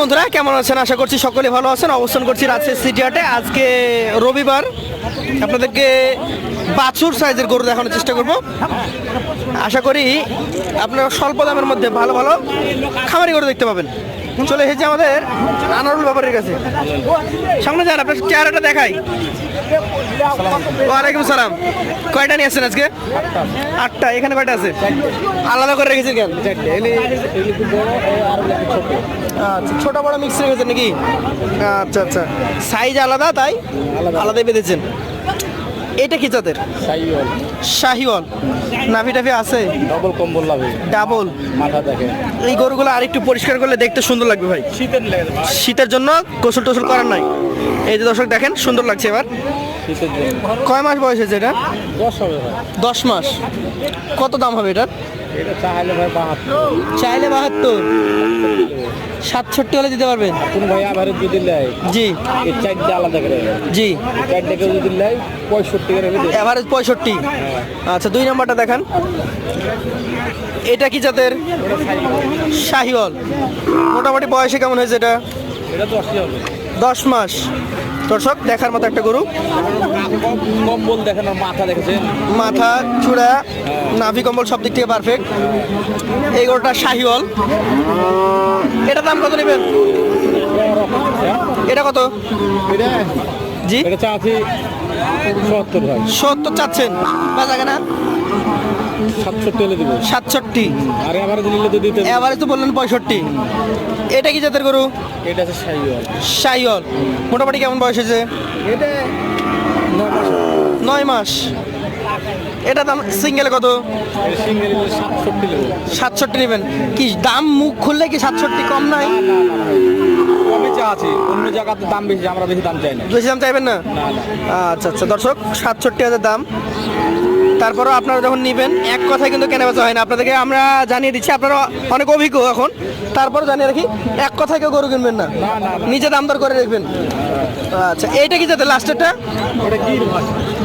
বন্ধুরা, কেমন আছেন? আশা করছি সকলে ভালো আছেন। অবস্থান করছি রাজশাহী সিটি হাটে আজকে রবিবার। আপনাদেরকে বাছুর সাইজের গরু দেখানোর চেষ্টা করব। আশা করি আপনারা স্বল্প দামের মধ্যে ভালো ভালো খামারি গরু দেখতে পাবেন। চলে এসেছি আমাদের আনারুল ব্যাপারের কাছে। সামনে যান, আপনার চেহারাটা দেখাই। ওয়ালাইকুম সালাম। কয়টা নিয়ে আসছেন আজকে? আটটা। এখানে কয়টা আছে? আলাদা করে রেখেছেন কেন? আচ্ছা ছোট বড় মিক্স রেখেছেন নাকি? আচ্ছা আচ্ছা। সাইজ আলাদা তাই? আলাদাই বেঁধেছেন। এটা কি জাতের? শাহিওয়াল। নাভি টাভি আছে? ডবল কম্বল লাগে ডাবল মাথা দেখে। এই গরুগুলো আরেকটু পরিষ্কার করলে দেখতে সুন্দর লাগবে ভাই। শীতের শীতের জন্য গোসল টোসল করার নাই। এই যে দর্শক দেখেন সুন্দর লাগছে এবার। শীতের জন্য। কয় মাস বয়স হয়েছে এটা? দশ হবে ভাই। দশ মাস। কত দাম হবে এটার? এটা চাইলে ভাই বাহাত্তর। চাইলে বাহাত্তর। সাতষট্টি হলে দিতে পারবেন? কোন ভাই আবার যদি লেয় জি। এই চারটে আলাদা করে। জি। চারটে কেউ যদি লেয় পঁয়ষট্টি করে দিবে। এভারেজ পঁয়ষট্টি। আচ্ছা দুই নম্বরটা দেখান। এটা কি জাতের? শাহিওয়াল। মোটামুটি বয়সে কেমন হয়েছে এটা? এটা দশ মাস। দর্শক দেখার মতো একটা গরু। কম্বল দেখেন মাথা দেখেছেন? মাথা চূড়া নাভি কম্বল সব দিক থেকে পারফেক্ট এই গরুটা শাহিওয়াল। এটা দাম কত নেবেন? এটা কত? জি? এটা চাচ্ছি সত্তর সত্তর চাচ্ছেন। বাজাকে না সাতষট্টি আর এবার দিলে তো দিতে এবারে তো বললেন পঁয়ষট্টি। এটা কি জাতের গরু? এটা আছে সাইওয়াল। শাহিওয়াল মোটামুটি কেমন বয়স হয়েছে? এটা নয় মাস। এটা দাম সিঙ্গেলে কত? সিঙ্গেল সাতষট্টি নেব। সাতষট্টি নেবেন। কি দাম মুখ খুললে কি সাতষট্টি কম নাই? আছে অন্য জায়গাতে দাম বেশি আমরা বেশি দাম চাই না। বেশি দাম চাইবেন না। আচ্ছা আচ্ছা দর্শক সাতষট্টি হাজার দাম। তারপরও আপনারা যখন নেবেন এক কথায় কিন্তু কেনা বেচা হয় না। আপনাদেরকে আমরা জানিয়ে দিচ্ছি আপনারা অনেক অভিজ্ঞ এখন। তারপরও জানিয়ে রাখি এক কথায় কেউ গরু কিনবেন না। নিজে দাম দর করে রাখবেন আচ্ছা এইটা কি যাতে লাস্টেরটা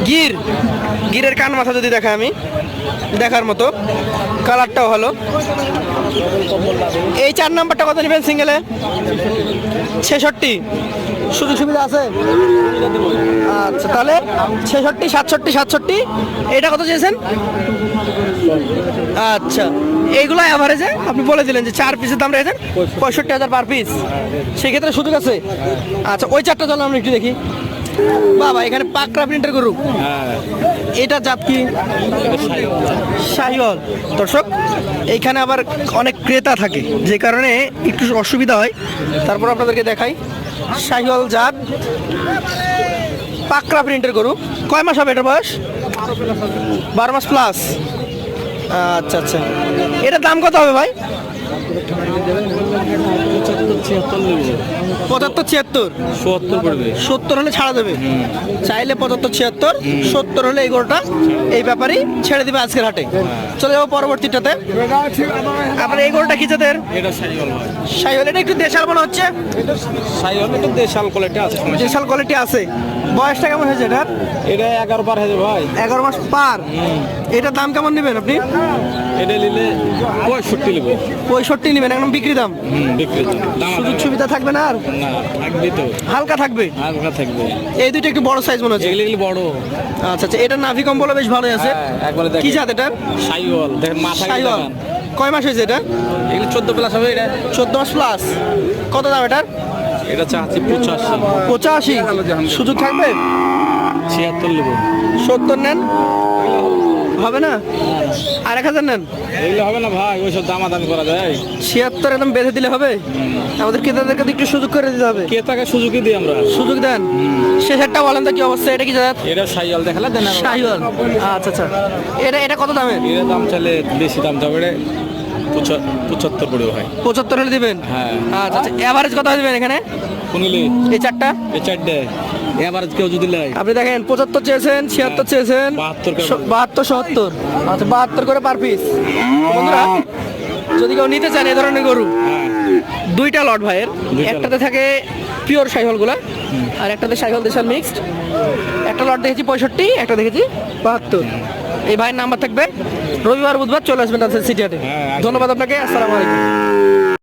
গির গিরের কান মাথা যদি দেখা আমি দেখার মতো। কালারটাও ভালো। এই চার নাম্বারটা কত নেবেন সিঙ্গেলে? ছেষট্টি। সুযোগ সুবিধা আছে? আচ্ছা তাহলে ছেষট্টি, সাতষট্টি সাতষট্টি। এটা কত চেয়েছেন? আচ্ছা এইগুলো অ্যাভারেজে আপনি বলে দিলেন যে চার পিসের দাম রেখেছেন, পঁয়ষট্টি হাজার পার পিস সেক্ষেত্রে সুযোগ আছে? আচ্ছা ওই চারটা চলো আমরা একটু দেখি। বাবা এখানে পাকড়া প্রিন্টের গরু এটা জাত কি? শাহিওয়াল। দর্শক এইখানে আবার অনেক ক্রেতা থাকে যে কারণে একটু অসুবিধা হয়। তারপর আপনাদেরকে দেখাই শাহিওয়াল জাত পাকড়া প্রিন্টের গরু কয় মাস হবে এটার বয়স? বারো মাস প্লাস আচ্ছা আচ্ছা। এটার দাম কত হবে ভাই? ছিয়াত্তর পঁচাত্তর ছিয়াত্তর? সত্তর পড়বে। সত্তর হলে ছাড়া দেবে। চাইলে পঁচাত্তর ছিয়াত্তর সত্তর হলে এই গরুটা এই ব্যাপারেই ছেড়ে দিবে আজকের হাটে। চলে যাব পরবর্তীটাতে। আপনার এই গরুটা কি জাতের? এটা সাইহল এটা একটু দেশাল মনে হচ্ছে। সাইওয়াল একটু দেশাল কোয়ালিটি আছে দেশাল কোয়ালিটি আছে। বয়সটা কেমন হয়েছে এটার? এটা এগারো পার হয়েছে ভাই। এগারো মাস পার। এটার দাম কেমন নেবেন আপনি? এটা নিলে পঁয়ষট্টি নেব পঁয়ষট্টি নেবেন একদম বিক্রি দাম? বিক্রি দাম। সুযোগ সুবিধা থাকবে না আর? না থাকবে তো। হালকা থাকবে? হালকা থাকবে। এই দুইটা একটু বড় সাইজ মনে হচ্ছে। এগুলি বড়। আচ্ছা আচ্ছা এটা নাভি কম্বল বেশ ভালোই আছে। হ্যাঁ, একবারে। কি জাত এটা? সাইওয়াল। দেখেন মাথা সাইহল কয় মাস হয়েছে এটা? এগুলো চোদ্দ প্লাস হবে এটা। চোদ্দ মাস প্লাস কত দাম এটার? এটা চাচ্ছি পঁচাশি। পঁচাশি? সুযোগ থাকবে? ছিয়াত্তর নেব। সত্তর নেন? হবে না? আর এক হাজার নেন? এগুলো হবে না ভাই ওইসব দামাদামি করা যায়। ছিয়াত্তর একদম বেঁধে দিলে হবে? আমাদের ক্রেতাদেরকে একটু সুযোগ করে দিতে হবে। কে তাকে সুযোগই দিই আমরা। সুযোগ দেন। শেষেরটা বলেন তো কি অবস্থা? এটা কি জাত এটা সাইওয়াল দেখালে দেন শাহিওয়াল। আচ্ছা আচ্ছা। এটা এটা কত দামের? এর দাম চাইলে বেশি দাম যাবে এটা পঁচাত্তর পড়বে ভাই পঁচাত্তর হলে দিবেন? হ্যাঁ। আচ্ছা আচ্ছা এভারেজ কত দেবেন এখানে? শুনিলি এই চারটা? এই চারটে। এবার কেউ যদি লাই আপনি দেখেন পঁচাত্তর চেয়েছেন ছিয়াত্তর চেয়েছেন বাহাত্তর সত্তর। আচ্ছা বাহাত্তর করে পার পিস বন্ধুরা যদি কেউ নিতে চান এই ধরনের গরু হ্যাঁ। দুইটা লট ভাইয়ের। একটাতে থাকে পিওর সাইহলগুলা আর একটাতে সাইহল দেশাল মিক্সড একটা লট দেখেছি পঁয়ষট্টি একটা দেখেছি বাহাত্তর। এই ভাইয়ের নাম্বার থাকবে। রবিবার বুধবার চলে আসবেন তাদের সিটিয়াতে হ্যাঁ, ধন্যবাদ আপনাকে আসসালামু আলাইকুম।